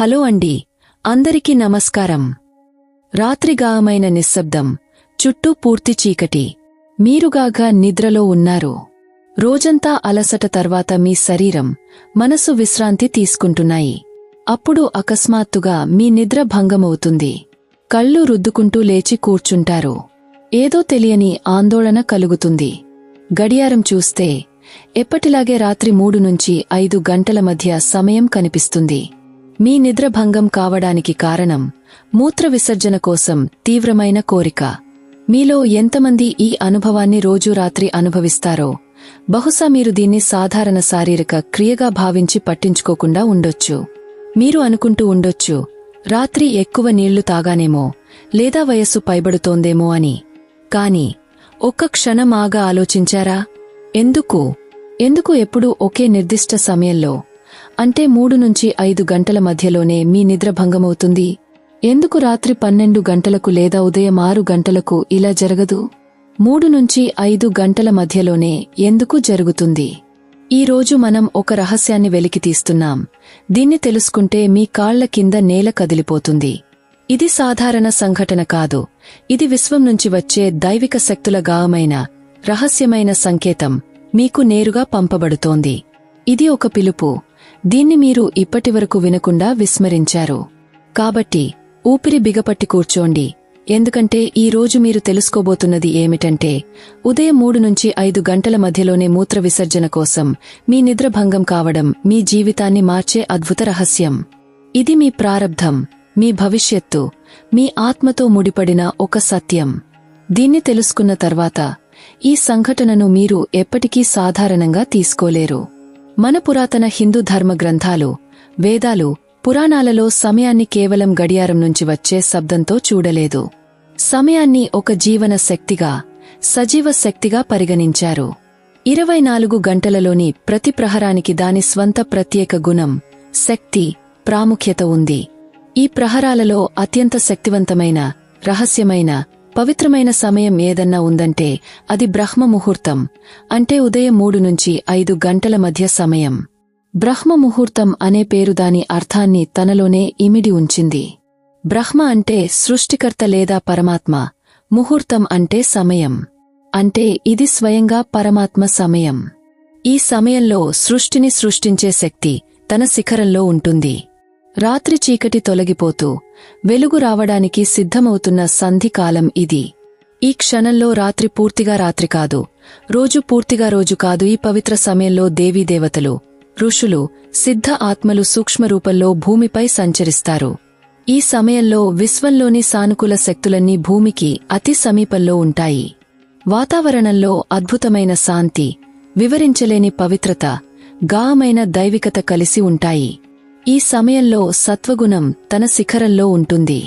Hello అండి. అందరికీ నమస్కారం. రాత్రిగామైన నిశ్శబ్దం చుట్టూ పూర్తి చీకటి. మీరుగాగా నిద్రలో ఉన్నారు. రోజంతా అలసట తర్వాత మీ శరీరం మనసు విశ్రాంతి తీసుకుంటున్నాయి. అప్పుడు అకస్మాత్తుగా మీ నిద్ర భంగమవుతుంది. కళ్ళు రుద్దుకుంటూ లేచి కూర్చుంటారు. ఏదో తెలియని ఆందోళన కలుగుతుంది. గడియారం చూస్తే ఎప్పటిలాగే రాత్రి మూడు నుంచి ఐదు గంటల మధ్య సమయం కనిపిస్తుంది. మీ నిద్రభంగం కావడానికి కారణం మూత్ర విసర్జన కోసం తీవ్రమైన కోరిక. మీలో ఎంతమంది ఈ అనుభవాన్ని రోజూ రాత్రి అనుభవిస్తారో బహుశా మీరు దీన్ని సాధారణ శారీరక క్రియగా భావించి పట్టించుకోకుండా ఉండొచ్చు. మీరు అనుకుంటూ ఉండొచ్చు రాత్రి ఎక్కువ నీళ్ళు తాగానేమో లేదా వయస్సు పైబడుతోందేమో అని. కాని ఒక్క క్షణం ఆగా ఆలోచించారా? ఎందుకు? ఎందుకు ఎప్పుడూ ఒకే నిర్దిష్ట సమయంలో అంటే మూడు నుంచి ఐదు గంటల మధ్యలోనే మీ నిద్ర భంగమవుతుంది. ఎందుకు రాత్రి పన్నెండు గంటలకు లేదా ఉదయం ఆరు గంటలకు ఇలా జరగదు? మూడు నుంచి ఐదు గంటల మధ్యలోనే ఎందుకు జరుగుతుంది? ఈ రోజు మనం ఒక రహస్యాన్ని వెలికితీస్తున్నాం దీన్ని తెలుసుకుంటే మీ కాళ్ళ కింద నేల కదిలిపోతుంది. ఇది సాధారణ సంఘటన కాదు. ఇది విశ్వం నుంచి వచ్చే దైవిక శక్తుల గావమైన రహస్యమైన సంకేతం మీకు నేరుగా పంపబడుతోంది. ఇది ఒక పిలుపు. దీన్ని మీరు ఇప్పటివరకు వినకుండా విస్మరించారు. కాబట్టి ఊపిరి బిగపట్టి కూర్చోండి. ఎందుకంటే ఈ రోజు మీరు తెలుసుకోబోతున్నది ఏమిటంటే ఉదయం మూడు నుంచి ఐదు గంటల మధ్యలోనే మూత్ర విసర్జన కోసం మీ నిద్ర భంగం కావడం మీ జీవితాన్ని మార్చే అద్భుత రహస్యం. ఇది మీ ప్రారబ్ధం మీ భవిష్యత్తు మీ ఆత్మతో ముడిపడిన ఒక సత్యం. దీన్ని తెలుసుకున్న తర్వాత ఈ సంఘటనను మీరు ఎప్పటికీ సాధారణంగా తీసుకోలేరు. మన పురాతన హిందూ ధర్మ గ్రంథాలు వేదాలు పురాణాలలో సమయాన్ని కేవలం గడియారం నుంచి వచ్చే శబ్దంతో చూడలేదు. సమయాన్ని ఒక జీవన శక్తిగా సజీవ శక్తిగా పరిగణించారు. ఇరవై నాలుగు గంటలలోని ప్రతి ప్రహరానికి దాని స్వంత ప్రత్యేక గుణం శక్తి ప్రాముఖ్యత ఉంది. ఈ ప్రహరాలలో అత్యంత శక్తివంతమైన రహస్యమైన పవిత్రమైన సమయం ఏదన్నా ఉందంటే అది బ్రహ్మ ముహూర్తం అంటే ఉదయం మూడు నుంచి ఐదు గంటల మధ్య సమయం. బ్రహ్మ ముహూర్తం అనే పేరు దాని అర్థాన్ని తనలోనే ఇమిడి ఉంచింది. బ్రహ్మ అంటే సృష్టికర్త లేదా పరమాత్మ ముహూర్తం అంటే సమయం. అంటే ఇది స్వయంగా పరమాత్మ సమయం. ఈ సమయంలో సృష్టిని సృష్టించే శక్తి తన శిఖరంలో ఉంటుంది. రాత్రి చీకటి తొలగిపోతూ వెలుగు రావడానికి సిద్ధమవుతున్న సంధికాలం ఇది. ఈ క్షణంలో రాత్రి పూర్తిగా రాత్రి కాదు. రోజు పూర్తిగా రోజు కాదు ఈ పవిత్ర సమయంలో దేవీదేవతలు ఋషులు సిద్ధ ఆత్మలు సూక్ష్మరూపంలో భూమిపై సంచరిస్తారు. ఈ సమయంలో విశ్వంలోని సానుకూల శక్తులన్నీ భూమికి అతి సమీపంలో ఉంటాయి. వాతావరణంలో అద్భుతమైన శాంతి వివరించలేని పవిత్రత గామైన దైవికత కలిసి ఉంటాయి. ఈ సమయంలో సత్వగుణం తన శిఖరంలో ఉంటుంది.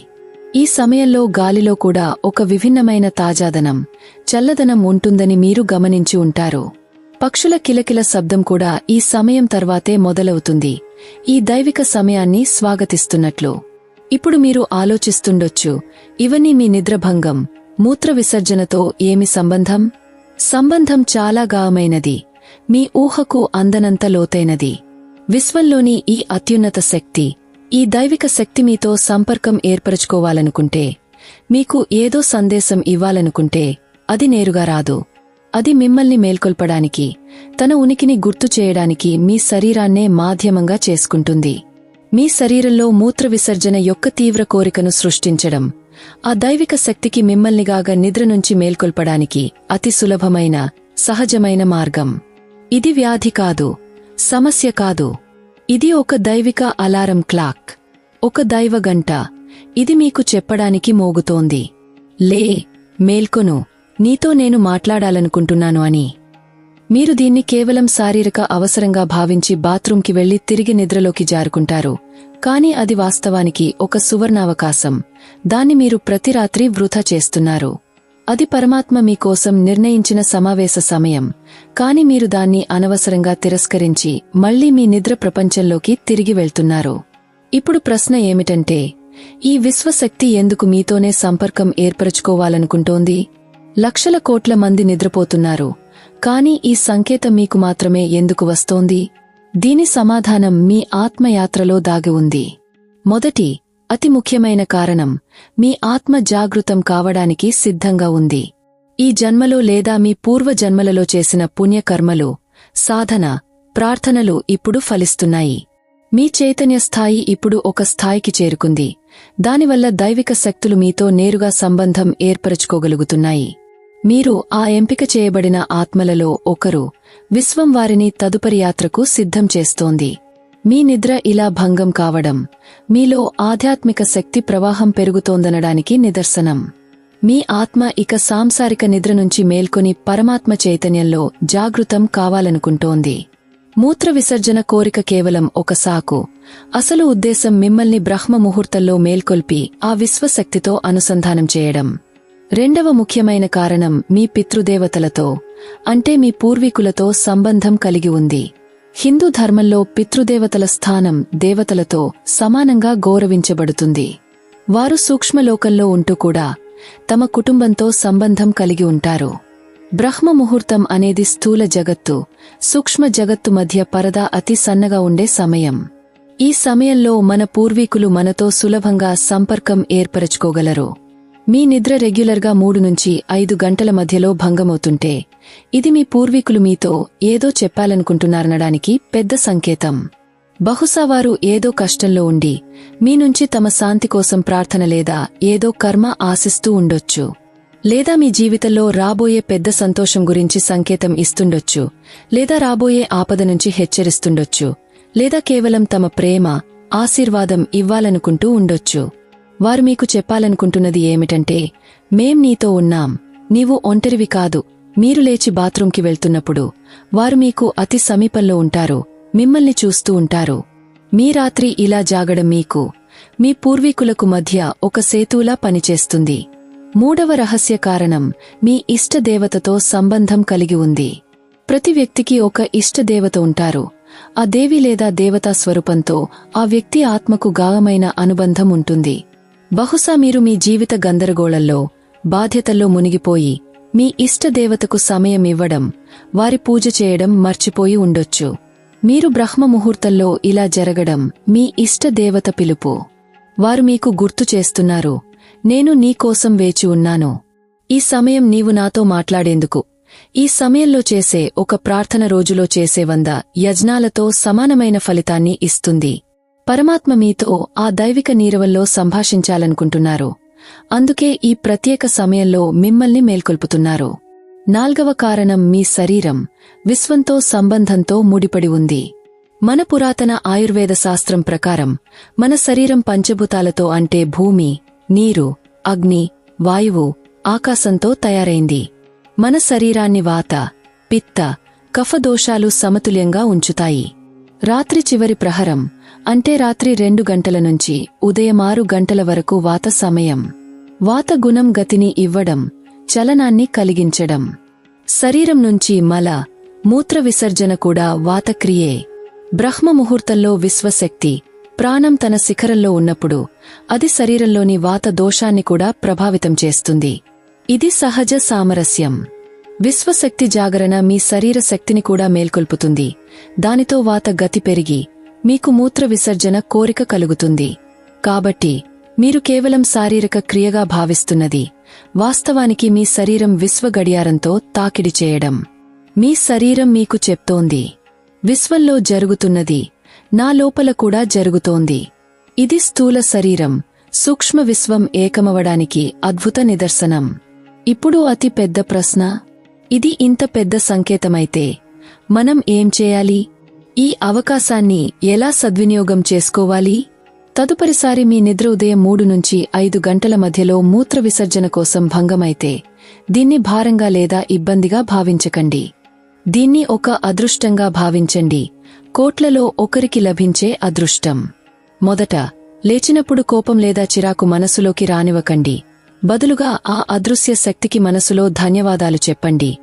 ఈ సమయంలో గాలిలో కూడా ఒక విభిన్నమైన తాజాదనం చల్లదనం ఉంటుందని మీరు గమనించి ఉంటారు. పక్షుల కిలకిల శబ్దం కూడా ఈ సమయం తర్వాతే మొదలవుతుంది. ఈ దైవిక సమయాన్ని స్వాగతిస్తున్నట్లు. ఇప్పుడు మీరు ఆలోచిస్తుండొచ్చు ఇవన్నీ మీ నిద్రభంగం మూత్ర విసర్జనతో ఏమి సంబంధం? సంబంధం చాలా గావమైనది మీ ఊహకు అందనంత లోతైనది. విశ్వంలోని ఈ అత్యున్నత శక్తి ఈ దైవిక శక్తి మీతో సంపర్కం ఏర్పరచుకోవాలనుకుంటే మీకు ఏదో సందేశం ఇవ్వాలనుకుంటే అది నేరుగా రాదు. అది మిమ్మల్ని మేల్కొల్పడానికి తన ఉనికిని గుర్తు చేయడానికి మీ శరీరాన్నే మాధ్యమంగా చేసుకుంటుంది. మీ శరీరంలో మూత్ర విసర్జన యొక్క తీవ్ర కోరికను సృష్టించడం ఆ దైవిక శక్తికి మిమ్మల్నిగాగా నిద్ర నుంచి మేల్కొల్పడానికి అతి సులభమైన సహజమైన మార్గం. ఇది వ్యాధి కాదు సమస్య కాదు. ఇది ఒక దైవిక అలారం క్లాక్. ఒక దైవ గంట. ఇది మీకు చెప్పడానికి మోగుతోంది. లే మేల్కొను. నీతో నేను మాట్లాడాలనుకుంటున్నాను అని. మీరు దీన్ని కేవలం శారీరక అవసరంగా భావించి బాత్రూంకి వెళ్ళి తిరిగి నిద్రలోకి జారుకుంటారు. కాని అది వాస్తవానికి ఒక సువర్ణావకాశం. దాన్ని మీరు ప్రతి రాత్రి వృధా చేస్తున్నారు. అది పరమాత్మ మీకోసం నిర్ణయించిన సమావేశ సమయం. కాని మీరు దాన్ని అనవసరంగా తిరస్కరించి మళ్ళీ మీ నిద్ర ప్రపంచంలోకి తిరిగి వెళ్తున్నారు. ఇప్పుడు ప్రశ్న ఏమిటంటే ఈ విశ్వశక్తి ఎందుకు మీతోనే సంపర్కం ఏర్పరచుకోవాలనుకుంటోంది? లక్షల కోట్ల మంది నిద్రపోతున్నారు. కాని ఈ సంకేతం మీకు మాత్రమే ఎందుకు వస్తోంది? దీని సమాధానం మీ ఆత్మయాత్రలో దాగి ఉంది. మొదటి అతి ముఖ్యమైన కారణం మీ ఆత్మ జాగృతం కావడానికి సిద్ధంగా ఉంది. ఈ జన్మలో లేదా మీ పూర్వ జన్మలలో చేసిన పుణ్యకర్మలు సాధన ప్రార్థనలు ఇప్పుడు ఫలిస్తున్నాయి. మీ చైతన్య స్థాయి ఇప్పుడు ఒక స్థాయికి చేరుకుంది. దానివల్ల దైవిక శక్తులు మీతో నేరుగా సంబంధం ఏర్పరచుకోగలుగుతున్నాయి. మీరు ఆ ఎంపిక చేయబడిన ఆత్మలలో ఒకరు విశ్వం వారిని తదుపరి యాత్రకు సిద్ధం చేస్తోంది. మీ నిద్ర ఇలా భంగం కావడం మీలో ఆధ్యాత్మిక శక్తి ప్రవాహం పెరుగుతోందనడానికి నిదర్శనం. మీ ఆత్మ ఇక సాంసారిక నిద్ర నుంచి మేల్కొని పరమాత్మ చైతన్యంలో జాగృతం కావాలనుకుంటోంది. మూత్ర విసర్జన కోరిక కేవలం ఒక సాకు. అసలు ఉద్దేశం మిమ్మల్ని బ్రహ్మ ముహూర్తంలో మేల్కొల్పి ఆ విశ్వశక్తితో అనుసంధానం చేయడం. రెండవ ముఖ్యమైన కారణం మీ పితృదేవతలతో అంటే మీ పూర్వీకులతో సంబంధం కలిగి ఉంది. హిందూ ధర్మంలో పితృదేవతల స్థానం దేవతలతో సమానంగా గౌరవించబడుతుంది. వారు సూక్ష్మలోకంలో ఉంటూ కూడా తమ కుటుంబంతో సంబంధం కలిగి ఉంటారు. బ్రహ్మ ముహూర్తం అనేది స్థూల జగత్తు సూక్ష్మ జగత్తు మధ్య పరదా అతి సన్నగా ఉండే సమయం. ఈ సమయంలో మన పూర్వీకులు మనతో సులభంగా సంపర్కం ఏర్పరచుకోగలరు. మీ నిద్ర రెగ్యులర్గా మూడు నుంచి ఐదు గంటల మధ్యలో భంగమవుతుంటే ఇది మీ పూర్వీకులు మీతో ఏదో చెప్పాలనుకుంటున్నారనడానికి పెద్ద సంకేతం. బహుశా వారు ఏదో కష్టంలో ఉండి మీ నుంచి తమ శాంతి కోసం ప్రార్థన లేదా ఏదో కర్మ ఆశిస్తూ ఉండొచ్చు. లేదా మీ జీవితంలో రాబోయే పెద్ద సంతోషం గురించి సంకేతం ఇస్తుండొచ్చు లేదా రాబోయే ఆపద నుంచి హెచ్చరిస్తుండొచ్చు లేదా కేవలం తమ ప్రేమ ఆశీర్వాదం ఇవ్వాలనుకుంటూ ఉండొచ్చు. వారు మీకు చెప్పాలనుకుంటున్నది ఏమిటంటే మేం నీతో ఉన్నాం నీవు ఒంటరివి కాదు మీరు లేచి బాత్రూంకి వెళ్తున్నప్పుడు వారు మీకు అతి సమీపంలో ఉంటారు మిమ్మల్ని చూస్తూ ఉంటారు. మీ రాత్రి ఇలా జాగడం మీకు మీ పూర్వీకులకు మధ్య ఒక సేతులా పనిచేస్తుంది. మూడవ రహస్య కారణం మీ ఇష్టదేవతతో సంబంధం కలిగి ఉంది. ప్రతి వ్యక్తికి ఒక ఇష్టదేవత ఉంటారు. ఆ దేవి లేదా దేవతా స్వరూపంతో ఆ వ్యక్తి ఆత్మకు గాఢమైన అనుబంధం ఉంటుంది. బహుశా మీరు మీ జీవిత గందరగోళంలో బాధ్యతల్లో మునిగిపోయి మీ ఇష్టదేవతకు సమయం ఇవ్వడం వారి పూజ చేయడం మర్చిపోయి ఉండొచ్చు. మీరు బ్రహ్మ ముహూర్తంలో ఇలా జరగడం మీ ఇష్టదేవత పిలుపు. వారు మీకు గుర్తు చేస్తున్నారు నేను నీకోసం వేచి ఉన్నాను. ఈ సమయం నీవు నాతో మాట్లాడేందుకు. ఈ సమయంలో చేసే ఒక ప్రార్థన రోజులో చేసే వంద యజ్ఞాలతో సమానమైన ఫలితాన్ని ఇస్తుంది. పరమాత్మ మీతో ఆ దైవిక నీరవల్లో సంభాషించాలనుకుంటున్నారు. అందుకే ఈ ప్రత్యేక సమయంలో మిమ్మల్ని మేల్కొల్పుతున్నారు. నాల్గవ కారణం మీ శరీరం విశ్వంతో సంబంధంతో ముడిపడి ఉంది. మన పురాతన ఆయుర్వేద శాస్త్రం ప్రకారం మన శరీరం పంచభూతాలతో అంటే భూమి నీరు అగ్ని వాయువు ఆకాశంతో తయారైంది. మన శరీరాన్ని వాత పిత్త కఫదోషాలు సమతుల్యంగా ఉంచుతాయి. రాత్రి చివరి ప్రహరం అంటే రాత్రి రెండు గంటల నుంచి ఉదయం ఆరు గంటల వరకు వాత సమయం. వాత గుణం గతిని ఇవ్వడం చలనాన్ని కలిగించడం. శరీరం నుంచి మల మూత్ర విసర్జన కూడా వాతక్రియే బ్రహ్మ ముహూర్తంలో విశ్వశక్తి ప్రాణం తన శిఖరంలో ఉన్నప్పుడు అది శరీరంలోని వాత దోషాన్ని కూడా ప్రభావితం చేస్తుంది. ఇది సహజ సామరస్యం. విశ్వశక్తి జాగరణ మీ శరీర శక్తిని కూడా మేల్కొల్పుతుంది. దానితో వాత గతి పెరిగి మీకు మూత్ర విసర్జన కోరిక కలుగుతుంది. కాబట్టి మీరు కేవలం శారీరక క్రియగా భావిస్తున్నది. వాస్తవానికి మీ శరీరం విశ్వ గడియారంతో తాకిడి చేయడం. మీ శరీరం మీకు చెప్తోంది. విశ్వంలో జరుగుతున్నది. నా లోపల కూడా జరుగుతోంది. ఇది స్థూల శరీరం. సూక్ష్మ విశ్వం ఏకమవడానికి అద్భుత నిదర్శనం. ఇప్పుడు అతి పెద్ద ప్రశ్న ఇది ఇంత పెద్ద సంకేతమైతే మనం ఏం చేయాలి? ఈ అవకాశాన్ని ఎలా సద్వినియోగం చేసుకోవాలి? తదుపరిసారి మీ నిద్ర ఉదయం మూడు నుంచి ఐదు గంటల మధ్యలో మూత్ర విసర్జన కోసం భంగమైతే దీన్ని భారంగా లేదా ఇబ్బందిగా భావించకండి. దీన్ని ఒక అదృష్టంగా భావించండి. కోట్లలో ఒకరికి లభించే అదృష్టం. మొదట లేచినప్పుడు కోపం లేదా చిరాకు మనసులోకి రానివ్వకండి. బదులుగా ఆ అదృశ్య శక్తికి మనసులో ధన్యవాదాలు చెప్పండి.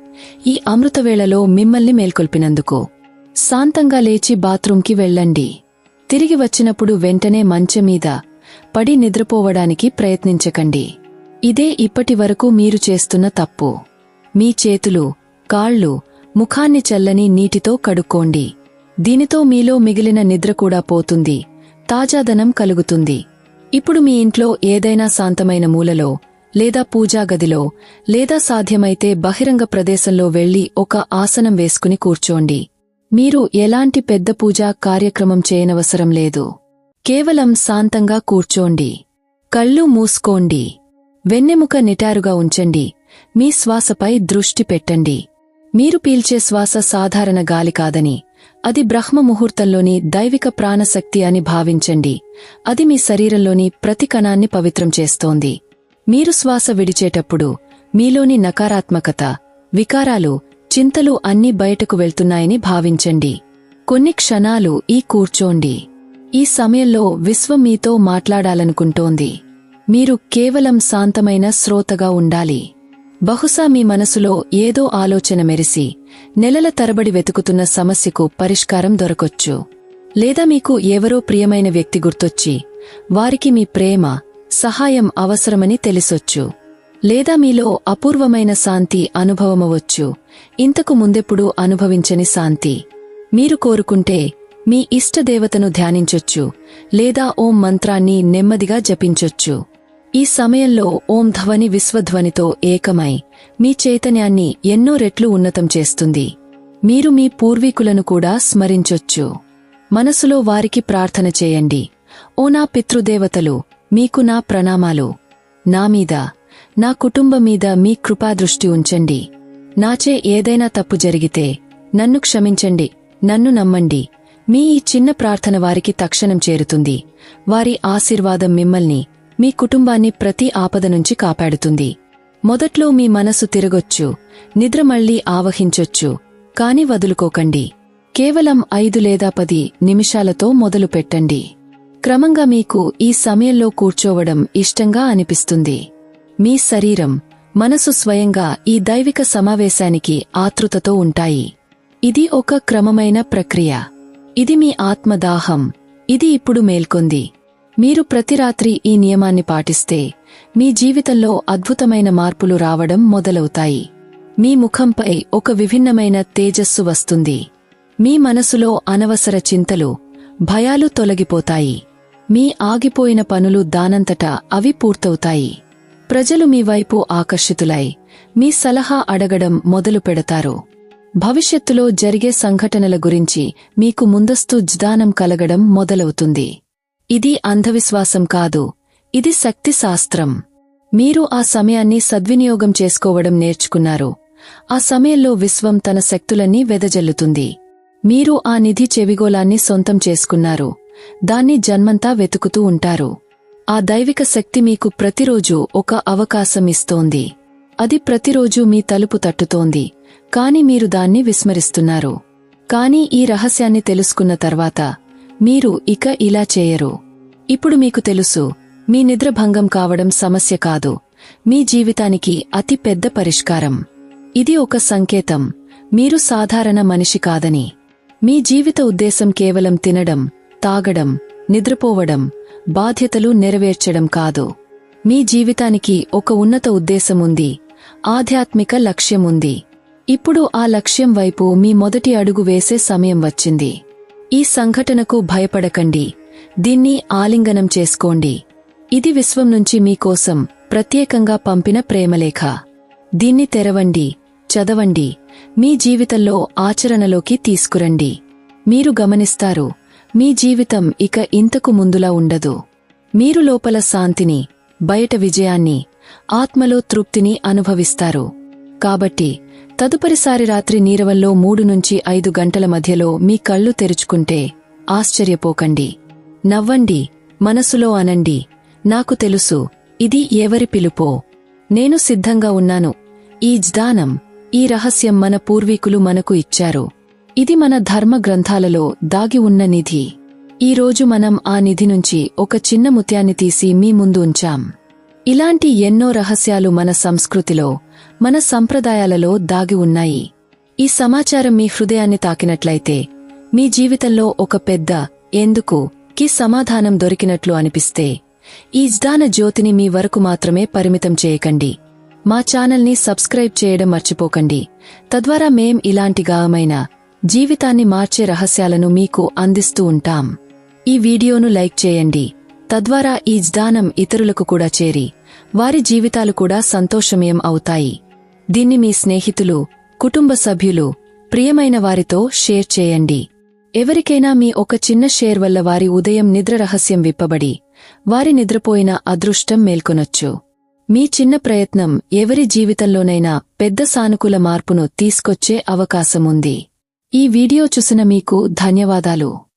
ఈ అమృతవేళలో మిమ్మల్ని మేల్కొల్పినందుకు శాంతంగా లేచి బాత్రూంకి వెళ్ళండి. తిరిగి వచ్చినప్పుడు వెంటనే మంచమీద పడి నిద్రపోవడానికి ప్రయత్నించకండి. ఇదే ఇప్పటి వరకు మీరు చేస్తున్న తప్పు. మీ చేతులు కాళ్ళు ముఖాన్ని చల్లని నీటితో కడుక్కోండి. దీనితో మీలో మిగిలిన నిద్ర కూడా పోతుంది. తాజాదనం కలుగుతుంది. ఇప్పుడు మీ ఇంట్లో ఏదైనా శాంతమైన మూలలో లేదా పూజా గదిలో లేదా సాధ్యమైతే బహిరంగ ప్రదేశంలో వెళ్ళి ఒక ఆసనం వేసుకుని కూర్చోండి. మీరు ఎలాంటి పెద్ద పూజా కార్యక్రమం చేయనవసరం లేదు. కేవలం శాంతంగా కూర్చోండి. కళ్ళు మూసుకోండి. వెన్నెముక నిటారుగా ఉంచండి. మీ శ్వాసపై దృష్టి పెట్టండి. మీరు పీల్చే శ్వాస సాధారణ గాలి కాదని అది బ్రహ్మ ముహూర్తంలోని దైవిక ప్రాణశక్తి అని భావించండి. అది మీ శరీరంలోని ప్రతి కణాన్ని పవిత్రం చేస్తోంది. మీరు శ్వాస విడిచేటప్పుడు మీలోని నకారాత్మకత వికారాలు చింతలు అన్నీ బయటకు వెళ్తున్నాయని భావించండి. కొన్ని క్షణాలు ఈ కూర్చోండి. ఈ సమయంలో విశ్వం మీతో మాట్లాడాలనుకుంటోంది. మీరు కేవలం శాంతమైన శ్రోతగా ఉండాలి. బహుశా మీ మనసులో ఏదో ఆలోచన మెరిసి నెలల తరబడి వెతుకుతున్న సమస్యకు పరిష్కారం దొరకొచ్చు. లేదా మీకు ఎవరో ప్రియమైన వ్యక్తి గుర్తొచ్చి వారికి మీ ప్రేమ సహాయం అవసరమని తెలిసొచ్చు. లేదా మీలో అపూర్వమైన శాంతి అనుభవమవచ్చు ఇంతకు ముందెప్పుడూ అనుభవించని శాంతి. మీరు కోరుకుంటే మీ ఇష్టదేవతను ధ్యానించొచ్చు. లేదా ఓం మంత్రాన్ని నెమ్మదిగా జపించొచ్చు. ఈ సమయంలో ఓం ధ్వని విశ్వధ్వనితో ఏకమై మీ చైతన్యాన్ని ఎన్నో రెట్లు ఉన్నతం చేస్తుంది. మీరు మీ పూర్వీకులను కూడా స్మరించొచ్చు. మనసులో వారికి ప్రార్థన చేయండి. ఓ నా పితృదేవతలు మీకు నా ప్రణామాలు. నా మీద నా కుటుంబం మీద మీ కృపాదృష్టి ఉంచండి. నాచే ఏదైనా తప్పు జరిగితే నన్ను క్షమించండి నన్ను నమ్మండి. మీ ఈ చిన్న ప్రార్థన వారికి తక్షణం చేరుతుంది. వారి ఆశీర్వాదం మిమ్మల్ని మీ కుటుంబాన్ని ప్రతి ఆపద నుంచి కాపాడుతుంది. మొదట్లో మీ మనసు తిరగొచ్చు నిద్ర మళ్ళీ ఆవహించొచ్చు కాని వదులుకోకండి. కేవలం ఐదు లేదా పది నిమిషాలతో మొదలు పెట్టండి క్రమంగా మీకు ఈ సమయంలో కూర్చోవడం ఇష్టంగా అనిపిస్తుంది. మీ శరీరం మనసు స్వయంగా ఈ దైవిక సమావేశానికి ఆతృతతో ఉంటాయి. ఇది ఒక క్రమమైన ప్రక్రియ. ఇది మీ ఆత్మదాహం. ఇది ఇప్పుడు మేల్కొంది. మీరు ప్రతి రాత్రి ఈ నియమాన్ని పాటిస్తే మీ జీవితంలో అద్భుతమైన మార్పులు రావడం మొదలవుతాయి. మీ ముఖంపై ఒక విభిన్నమైన తేజస్సు వస్తుంది. మీ మనసులో అనవసర చింతలు భయాలు తొలగిపోతాయి. మీ ఆగిపోయిన పనులు దానంతటా అవి పూర్తవుతాయి. ప్రజలు మీ వైపు ఆకర్షితులై మీ సలహా అడగడం మొదలు పెడతారు. భవిష్యత్తులో జరిగే సంఘటనల గురించి మీకు ముందస్తు జ్ఞానం కలగడం మొదలవుతుంది. ఇది అంధవిశ్వాసం కాదు ఇది శక్తి శాస్త్రం. మీరు ఆ సమయాన్ని సద్వినియోగం చేసుకోవడం నేర్చుకున్నారు. ఆ సమయంలో విశ్వం తన శక్తులన్నీ వెదజల్లుతుంది. మీరు ఆ నిధి చెవిగోలాన్ని సొంతం చేసుకున్నారు. దాన్ని జన్మంతా వెతుకుతూ ఉంటారు. ఆ దైవిక శక్తి మీకు ప్రతిరోజు ఒక అవకాశం ఇస్తోంది అది ప్రతిరోజు మీ తలుపు తట్టుతోంది. కాని మీరు దాన్ని విస్మరిస్తున్నారు. కాని ఈ రహస్యాన్ని తెలుసుకున్న తర్వాత మీరు ఇక ఇలా చేయరు. ఇప్పుడు మీకు తెలుసు మీ నిద్రభంగం కావడం సమస్య కాదు. మీ జీవితానికి అతి పెద్ద పరిష్కారం. ఇది ఒక సంకేతం. మీరు సాధారణ మనిషి కాదని. మీ జీవిత ఉద్దేశం కేవలం తినడం తాగడం నిద్రపోవడం బాధ్యతలు నెరవేర్చడం కాదు. మీ జీవితానికి ఒక ఉన్నత ఉద్దేశముంది ఆధ్యాత్మిక లక్ష్యముంది. ఇప్పుడు ఆ లక్ష్యం వైపు మీ మొదటి అడుగు వేసే సమయం వచ్చింది. ఈ సంఘటనకు భయపడకండి దీన్ని ఆలింగనం చేసుకోండి. ఇది విశ్వం నుంచి మీకోసం ప్రత్యేకంగా పంపిన ప్రేమలేఖ. దీన్ని తెరవండి చదవండి మీ జీవితంలో ఆచరణలోకి తీసుకురండి. మీరు గమనిస్తారు మీ జీవితం ఇక ఇంతకు ముందులా ఉండదు. మీరు లోపల శాంతిని బయట విజయాన్ని ఆత్మలో తృప్తిని అనుభవిస్తారు. కాబట్టి తదుపరిసారి రాత్రి నీరవల్లో మూడు నుంచి ఐదు గంటల మధ్యలో మీ కళ్ళు తెరుచుకుంటే ఆశ్చర్యపోకండి. నవ్వండి మనసులో అనండి. నాకు తెలుసు ఇది ఎవరి పిలుపో. నేను సిద్ధంగా ఉన్నాను. ఈ జ్ఞానం ఈ రహస్యం మన పూర్వీకులు మనకు ఇచ్చారు. ఇది మన ధర్మ గ్రంథాలలో దాగి ఉన్న నిధి. ఈ రోజు మనం ఆ నిధి నుంచి ఒక చిన్న ముత్యాన్ని తీసి మీ ముందు ఉంచాం. ఇలాంటి ఎన్నో రహస్యాలు మన సంస్కృతిలో మన సంప్రదాయాలలో దాగి ఉన్నాయి. ఈ సమాచారం మీ హృదయాన్ని తాకినట్లయితే మీ జీవితంలో ఒక పెద్ద ఎందుకు కి సమాధానం దొరికినట్లు అనిపిస్తే ఈ జ్ఞాన జ్యోతిని మీ వరకు మాత్రమే పరిమితం చేయకండి. మా ఛానల్ని సబ్స్క్రైబ్ చేయడం మర్చిపోకండి. తద్వారా మేం ఇలాంటి గాయమైన జీవితాన్ని మార్చే రహస్యాలను మీకు అందిస్తూ ఉంటాం. ఈ వీడియోను లైక్ చేయండి. తద్వారా ఈ జ్ఞానం ఇతరులకు కూడా చేరి వారి జీవితాలు కూడా సంతోషమయం అవుతాయి. దీన్ని మీ స్నేహితులు కుటుంబ సభ్యులు ప్రియమైన వారితో షేర్ చేయండి. ఎవరికైనా మీ ఒక చిన్న షేర్ వల్ల వారి ఉదయం నిద్ర రహస్యం విప్పబడి వారి నిద్రపోయిన అదృష్టం మేల్కొనొచ్చు. మీ చిన్న ప్రయత్నం ఎవరి జీవితంలోనైనా పెద్ద సానుకూల మార్పును తీసుకొచ్చే అవకాశముంది. ఈ వీడియో చూసిన మీకు ధన్యవాదాలు.